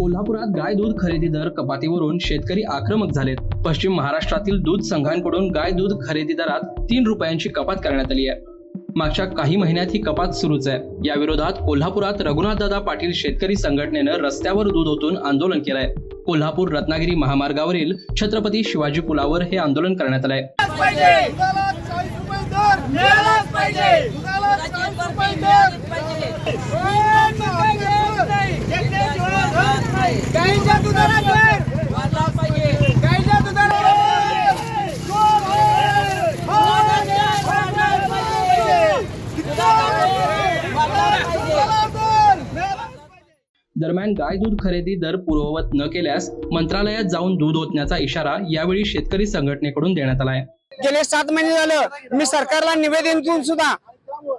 कोल्हापुरात गाय दूध खरेदी दर कपातीवरून शेतकरी आक्रमक झालेत. पश्चिम महाराष्ट्रातील दूध संघांकडून गाय दूध खरेदी दरात तीन रुपयांची कपात करण्यात आली आहे. मागच्या काही महिन्यात ही कपात सुरूच आहे. या विरोधात कोल्हापुरात रघुनाथदादा पाटील शेतकरी संघटनेनं रस्त्यावर दूध ओतून आंदोलन केलंय. कोल्हापूर रत्नागिरी महामार्गावरील छत्रपती शिवाजी पुलावर हे आंदोलन करण्यात आलंय पाहिजे दुधाला चाळीस रुपये दर मिळालाच पाहिजे दुधाला चाळीस रुपये दर गाईच्या दुधाला दर गाईच्या दुधाला दरम्यान गाय दूध खरेदी दर पूर्ववत न केल्यास मंत्रालयात जाऊन दूध ओतण्याचा इशारा यावेळी शेतकरी संघटनेकडून देण्यात आलाय गेले सात महिने झालं. मी सरकारला निवेदन देऊन सुद्धा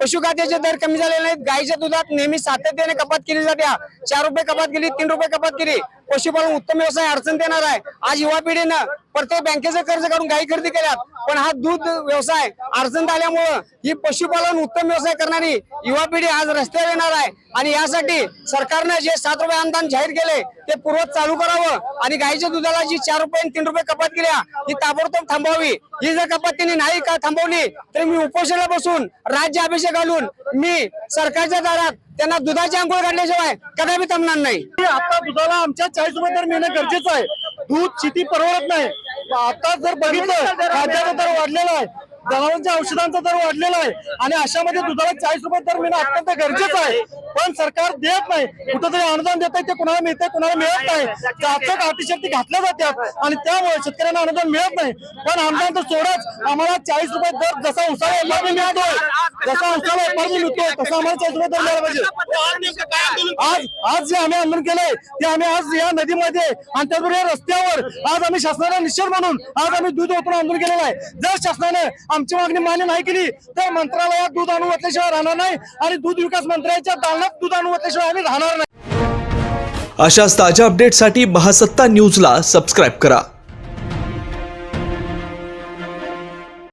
पशुखाद्याचे दर कमी झालेले नाहीत. गाईच्या दुधात नेहमी सातत्याने कपात केली जाते. चार रुपये कपात केली तीन रुपये कपात केली. पशुपालन उत्तम व्यवसाय अडचण देणार आहे. आज युवा पिढीनं प्रत्येक बँकेचं कर्ज काढून गाई खरेदी केल्यात. पण हा दूध व्यवसाय अडचण आल्यामुळं ही पशुपालन उत्तम व्यवसाय करणारी युवा पिढी आज रस्त्यावर येणार आहे. आणि यासाठी सरकारनं जे सात रुपये अनुदान जाहीर केले ते पूर्वत चालू करावं. आणि गाईच्या दुधाला जी चार रुपये आणि तीन रुपये कपात केल्या ही ताबडतोब थांबवावी. ही जर कपात त्यांनी नाही का थांबवली तर मी उपोषणाला बसून राज्य अभिषेक घालून मी सरकारच्या दारात त्यांना दुधाची अंघोळ काढल्याशिवाय कदापि थांबणार नाही. आता दुधाला आमच्या चाळीस रुपये दर मिळणं गरजेचं आहे. दूध शेती परवडत नाही. आता जर बघितलं खाद्याचा दर वाढलेला आहे. जनावरांच्या औषधांचा दर वाढलेला आहे. आणि अशामध्ये दुधाला चाळीस रुपये दर मिळणं अत्यंत गरजेचं आहे. पण सरकार देत नाही. कुठंतरी अनुदान देत आहे ते कुणाला मिळतंय कुणाला मिळत नाही. जाचक अतिशक्ती घातल्या जातात आणि त्यामुळे शेतकऱ्यांना अनुदान मिळत नाही. पण अनुदान तर सोडच. आम्हाला चाळीस रुपये दर जसा उसाला मिळतोय जसा उसाला एमआरपी मिळतोय तसा आम्हाला चाळीस रुपये दर मिळाला पाहिजे. आज आज जे आम्ही आंदोलन केलंय ते आम्ही आज या नदीमध्ये आणि त्याचबरोबर या रस्त्यावर आज आम्ही शासनाला निश्चित म्हणून आज आम्ही दूध ओतून आंदोलन केलेलं आहे. जर शासनाने आमची मागणी मान्य नाही केली तर मंत्रालयात दूध आणून ओतल्याशिवाय राहणार नाही आणि दूध विकास मंत्र्याच्या दालनात दूध आणून आम्ही राहणार नाही. अशाच ताज्या अपडेटसाठी महासत्ता न्यूजला सबस्क्राईब करा.